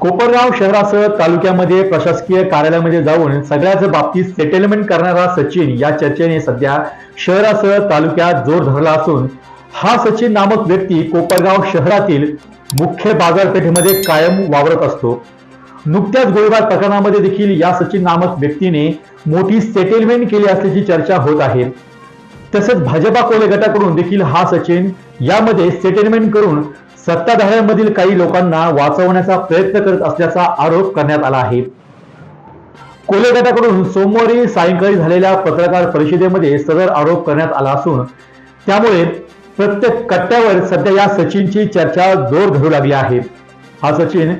कोपरगाव शहरासह तालुक्यामध्ये प्रशासकीय कार्यालयामध्ये जाऊन सगळ्याच बाबतीत सेटलमेंट करणारा सचिन या चर्चेने सध्या शहरासह तालुक्यात जोर धरला असून हा सचिन नामक व्यक्ती कोपरगाव शहरातील मुख्य बाजारपेठेमध्ये कायम वावरत असतो. नुकत्याच गोळीबार प्रकरणामध्ये देखील या सचिन नामक व्यक्तीने मोठी सेटलमेंट केली असल्याची चर्चा होत आहे. तसंच भाजपा कोले गटाकडून देखील हा सचिन यामध्ये सेटलमेंट करून सत्ताधाऱ्यांमधील काही लोकांना वाचवण्याचा प्रयत्न करत असल्याचा आरोप करण्यात आला आहे. कोले गटाकडून सोमवारी सायंकाळी झालेल्या पत्रकार परिषदेमध्ये सदर आरोप करण्यात आला असून त्यामुळे प्रत्येक कट्ट्यावर सध्या या सचिनची चर्चा जोर धरू लागली आहे. हा सचिन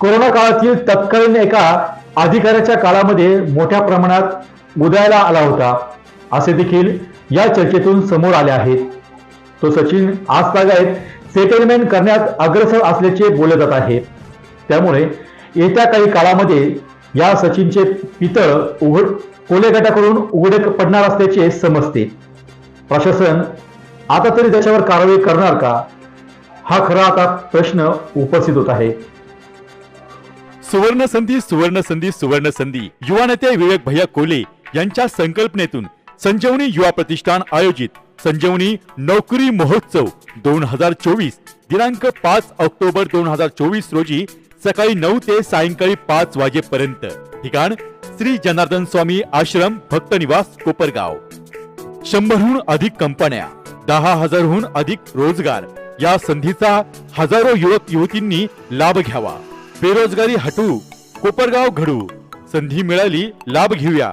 कोरोना काळातील तत्कालीन एका अधिकाऱ्याच्या काळामध्ये मोठ्या प्रमाणात उदयाला आला होता. असे देखील या चर्चेतून समोर आले आहेत. तो सचिन आज तागायत सेटलमेंट करण्यात अग्रसर असल्याचे बोलले जात आहे. त्यामुळे येत्या काही काळामध्ये या सचिनचे पितळ उघड कोले गटाकडून उघडे पडणार असल्याचे समजते. प्रशासन आता तरी त्याच्यावर कारवाई करणार का? हा खरा आता प्रश्न उपस्थित होत आहे. सुवर्ण संधी सुवर्ण संधी सुवर्ण संधी. युवा नेते विवेक भैया कोले यांच्या संकल्पनेतून संजीवनी युवा प्रतिष्ठान आयोजित संजीवनी नोकरी महोत्सव दोन हजार चोवीस दिनांक पाच ऑक्टोबर दोन हजार चोवीस रोजी सकाळी नऊ ते सायंकाळी पाच वाजेपर्यंत. ठिकाण श्री जनार्दन स्वामी आश्रम भक्त निवास कोपरगाव. शंभरहून अधिक कंपन्या दहा हजारहून अधिक रोजगार. या संधीचा हजारो युवक युवतींनी लाभ घ्यावा. बेरोजगारी हटू कोपरगाव घडू संधी मिळाली लाभ घेऊया.